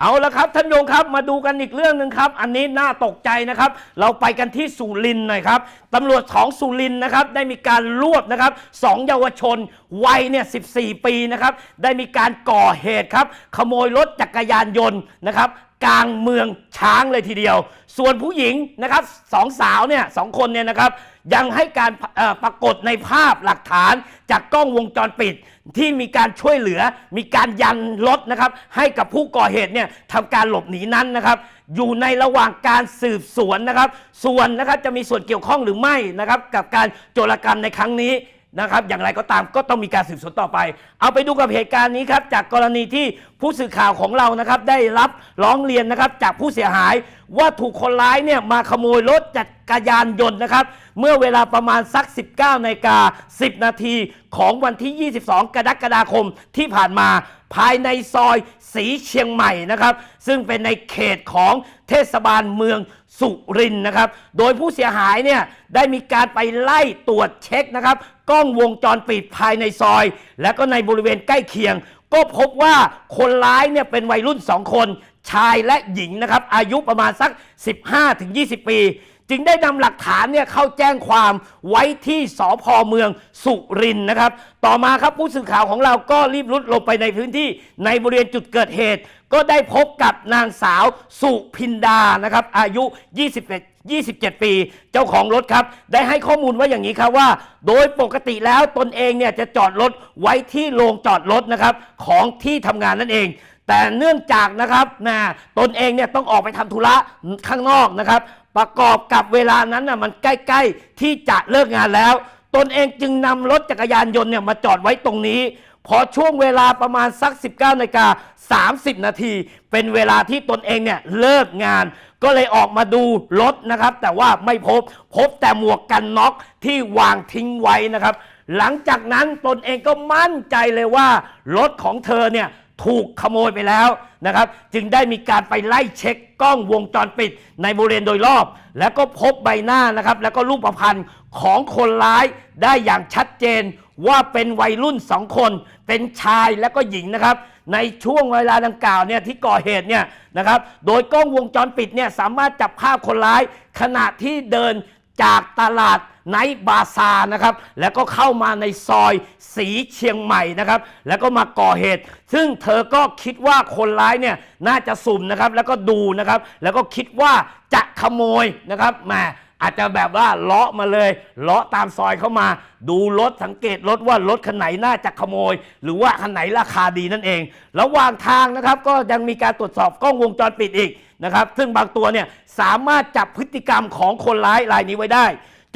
เอาละครับท่านโยงครับมาดูกันอีกเรื่องหนึ่งครับ อันนี้น่าตกใจนะครับ เราไปกันที่สุรินหน่อยครับตำรวจของสุรินนะครับได้มีการรวบนะครับสองเยาวชนวัยเนี่ยสิปีนะครับได้มีการก่อเหตุครับขโมยรถจักรยานยนต์นะครับ กลางเมืองช้างเลยทีเดียว ส่วนผู้หญิงนะครับสองสาวเนี่ยสองคนเนี่ยนะครับยังให้การปรากฏในภาพหลักฐานจากกล้องวงจรปิด ที่มีการช่วยเหลือ มีการยันรถนะครับ ให้กับผู้ก่อเหตุเนี่ยทำการหลบหนีนั้นนะครับ อยู่ในระหว่างการสืบสวนนะครับ ส่วนนะครับจะมีส่วนเกี่ยวข้องหรือไม่นะครับ กับการโจรกรรมในครั้งนี้ นะครับ อย่างไรก็ตามก็ต้องมีการสืบสวนต่อไป เอาไปดูกับเหตุการณ์นี้ครับ จากกรณีที่ผู้สื่อข่าวของเรานะครับ ได้รับร้องเรียนนะครับจากผู้เสียหายว่าถูกคนร้ายเนี่ยมาขโมยรถจักรยานยนต์นะครับ เมื่อเวลาประมาณสัก 19นาฬิกา10 นาทีของวันที่ 22 กรกฎาคมที่ผ่านมาภายในซอยสีเชียงใหม่นะครับ ซึ่งเป็นในเขตของเทศบาลเมืองสุรินทร์นะครับ โดยผู้เสียหายเนี่ยได้มีการไปไล่ตรวจเช็คนะครับ กล้องวงจรปิดภายในซอย และก็ในบริเวณใกล้เคียง ก็พบว่าคนร้ายเนี่ยเป็นวัยรุ่น 2 คน ชายและหญิงนะครับ อายุประมาณสัก 15-20 ปี จึงได้นำหลักฐานเนี่ยเข้าแจ้งความไว้ที่สพเมืองสุรินนะครับ ต่อมาครับผู้สื่อข่าวของเราก็รีบรุดลงไปในพื้นที่ในบริเวณจุดเกิดเหตุ ก็ได้พบกับนางสาวสุพินดานะครับ อายุ 21 27 ปี เจ้าของรถครับ ได้ให้ข้อมูลว่าอย่างนี้ครับว่า โดยปกติแล้วตนเองเนี่ยจะจอดรถไว้ที่โรงจอดรถนะครับของที่ทำงานนั่นเอง แต่เนื่องจากนะครับนะตนเองเนี่ยต้องออกไปทำธุระข้างนอกนะครับ ประกอบกับเวลานั้นน่ะมันใกล้ ๆ ที่จะเลิกงานแล้ว ตนเองจึงนำรถจักรยานยนต์เนี่ยมาจอดไว้ตรงนี้ พอช่วงเวลาประมาณสัก 19นาฬิกา30 นาที เป็นเวลาที่ตนเองเนี่ยเลิกงาน ก็เลยออกมาดูรถนะครับ แต่ว่าไม่พบพบแต่หมวกกันน็อกที่วางทิ้งไว้นะครับ หลังจากนั้นตนเองก็มั่นใจเลยว่ารถของเธอเนี่ย ถูกขโมยไปแล้วนะครับ จึงได้มีการไปไล่เช็คกล้องวงจรปิดในบริเวณโดยรอบ แล้วก็พบใบหน้านะครับ แล้วก็รูปพรรณของคนร้ายได้อย่างชัดเจนว่าเป็นวัยรุ่นสองคน เป็นชายและก็หญิงนะครับ ในช่วงเวลาดังกล่าวเนี่ยที่ก่อเหตุเนี่ยนะครับ โดยกล้องวงจรปิดเนี่ยสามารถจับภาพคนร้าย ขณะที่เดินจากตลาด ไนท์บาซานะครับ แล้วก็เข้ามาในซอยสีเชียงใหม่นะครับ แล้วก็มาก่อเหตุ ซึ่งเธอก็คิดว่าคนร้ายเนี่ยน่าจะสุ่มนะครับ แล้วก็ดูนะครับ แล้วก็คิดว่าจะขโมยนะครับแหมอาจจะแบบว่าเลาะมาเลย เลาะตามซอยเข้ามา ดูรถสังเกตรถว่ารถคันไหนน่าจะขโมย หรือว่าคันไหนราคาดีนั่นเอง ระหว่างทางนะครับก็ยังมีการตรวจสอบกล้องวงจรปิดอีกนะครับ ซึ่งบางตัวเนี่ยสามารถจับพฤติกรรมของคนร้ายรายนี้ไว้ได้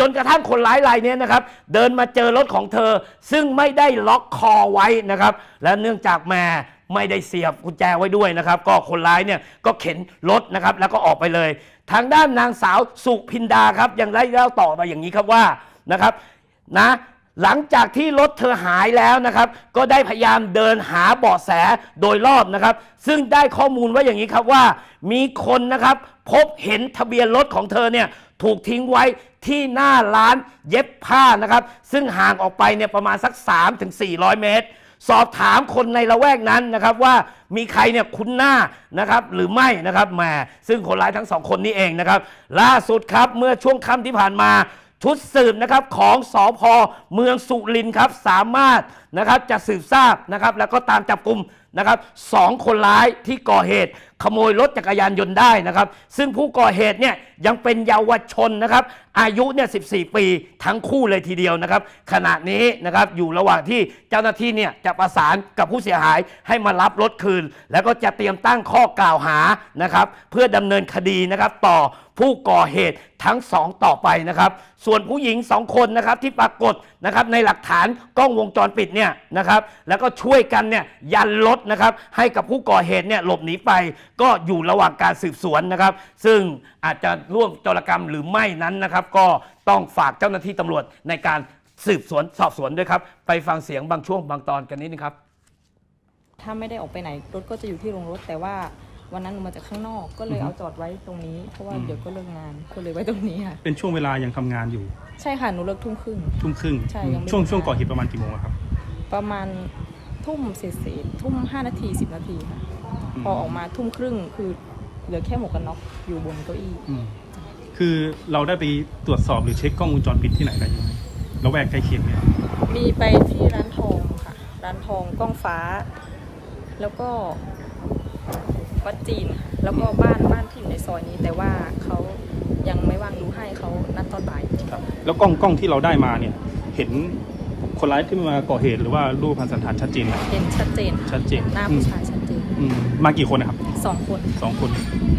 จนกระทั่งคนร้ายรายนี้นะครับ เดินมาเจอรถของเธอ ซึ่งไม่ได้ล็อกคอไว้นะครับ และเนื่องจากแม่ไม่ได้เสียบกุญแจไว้ด้วยนะครับ ก็คนร้ายเนี่ยก็เข็นรถนะครับ แล้วก็ออกไปเลย ทางด้านนางสาวสุพินดาครับยังได้เล่าต่อมาอย่างนี้ครับว่านะครับนะหลังจากที่รถเธอหายแล้วนะครับ ก็ได้พยายามเดินหาเบาะแสโดยรอบนะครับ ซึ่งได้ข้อมูลว่าอย่างนี้ครับว่า มีคนนะครับ พบเห็นทะเบียนรถของเธอเนี่ย ถูกทิ้งไว้ที่หน้าร้านเย็บผ้านะครับ ซึ่งห่างออกไปเนี่ยประมาณสัก 3-400 เมตร สอบถามคนในละแวกนั้นนะครับว่ามีใครเนี่ยคุ้นหน้านะครับหรือไม่นะครับแหมซึ่งคนร้ายทั้งสองคนนี้เองนะครับ ล่าสุดครับเมื่อช่วงค่ำที่ผ่านมาชุดสืบนะครับของสอพเมืองสุรินทร์ครับสามารถนะครับจะสืบทราบนะครับแล้วก็ตามจับกลุ่มนะครับสองคนร้ายที่ก่อเหตุ ขโมยรถจักรยานยนต์ได้นะครับ ซึ่งผู้ก่อเหตุเนี่ยยังเป็นเยาวชนนะครับอายุเนี่ย14 ปีทั้งคู่เลยทีเดียวนะครับ ขณะนี้นะครับอยู่ระหว่างที่เจ้าหน้าที่เนี่ยจะประสานกับผู้เสียหายให้มารับรถคืน แล้วก็จะเตรียมตั้งข้อกล่าวหานะครับ เพื่อดำเนินคดีนะครับต่อผู้ก่อเหตุทั้งสองต่อไปนะครับ ส่วนผู้หญิงสองคนนะครับที่ปรากฏนะครับในหลักฐานกล้องวงจรปิดเนี่ยนะครับแล้วก็ช่วยกันเนี่ยยันรถนะครับให้กับผู้ก่อเหตุเนี่ยหลบหนีไป ก็อยู่ระหว่างการสืบสวนนะครับ ซึ่งอาจจะร่วมจรกรรมหรือไม่นั้นนะครับก็ต้องฝากเจ้าหน้าที่ตำรวจในการสืบสวนสอบสวนด้วยครับ ไปฟังเสียงบางช่วงบางตอนกันนิดนึงครับ ถ้าไม่ได้ออกไปไหนรถก็จะอยู่ที่โรงรถ แต่ว่าวันนั้นหนูมาจากข้างนอกก็เลยเอาจอดไว้ตรงนี้ เพราะว่าอืมเดี๋ยวก็เลิกงานก็เลยไว้ตรงนี้ค่ะเป็นช่วงเวลายังทำงานอยู่ ใช่ค่ะหนูเลิกทุ่มครึ่ง ทุ่มครึ่งใช่ยังไม่ ช่วงทำงานช่วงก่อเหตุประมาณกี่โมงอะครับ ประมาณทุ่มเศษๆทุ่มห้านาทีสิบนาทีค่ะ พอออกมาทุ่มครึ่งคือเหลือแค่หมวกกันน็อกอยู่บนเก้าอี้ อืม คือเราได้ไปตรวจสอบหรือเช็คกล้องวงจรปิดที่ไหนอะไรยังไงแล้วแวกใกล้เคียงเนี่ยมีไปที่ร้านทองค่ะ ร้านทองกล้องฟ้า แล้วก็วัดจีนค่ะแล้วก็บ้านบ้านที่อยู่ในซอยนี้ แต่ว่าเขายังไม่ว่างดูให้เขานัดตอนบ่าย ครับแล้วกล้องกล้องที่เราได้มาเนี่ย เห็นคนร้ายที่มาก่อเหตุหรือว่ารูปพันสันฐานชัดเจนไหมเห็นชัดเจนชัดเจนหน้าผู้ชายชัดเจนอืมมากี่คนนะครับสองคน สองคน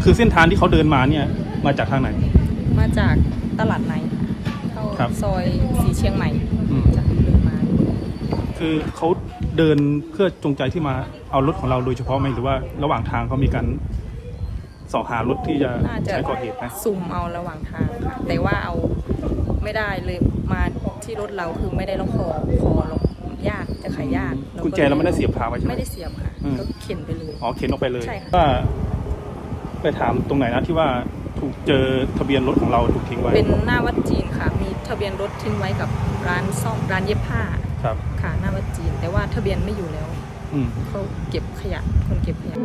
คือเส้นทางที่เขาเดินมาเนี่ยมาจากทางไหน มาจากตลาดในค่ะเข้าครับ ซอยสีเชียงใหม่อืมจากเดินมาคือเขาเดินเพื่อจงใจที่มาเอารถของเราโดยเฉพาะไหมหรือว่าระหว่างทางเขามีการสอบหารถที่จะน่าจะใช้ก่อเหตุไหมซุ่มเอาระหว่างทางค่ะแต่ว่าเอาไม่ได้เลยมาที่รถเราคือไม่ได้ล็อกคอคอล็อกยากจะไขยากกุญแจเราไม่ได้เสียบคาไว้ใช่ไหม ไม่ได้เสียบค่ะ อืม ก็เข็นไปเลย อ๋อเข็นออกไปเลยใช่ค่ะ ว่า ไปถามตรงไหนนะที่ว่าถูกเจอทะเบียนรถของเราถูกทิ้งไว้ เป็นหน้าวัดจีนค่ะ มีทะเบียนรถทิ้งไว้กับร้านซ่อมร้านเย็บผ้าครับ ค่ะ หน้าวัดจีน แต่ว่าทะเบียนไม่อยู่แล้วอืม เขาเก็บขยะคนเก็บขยะ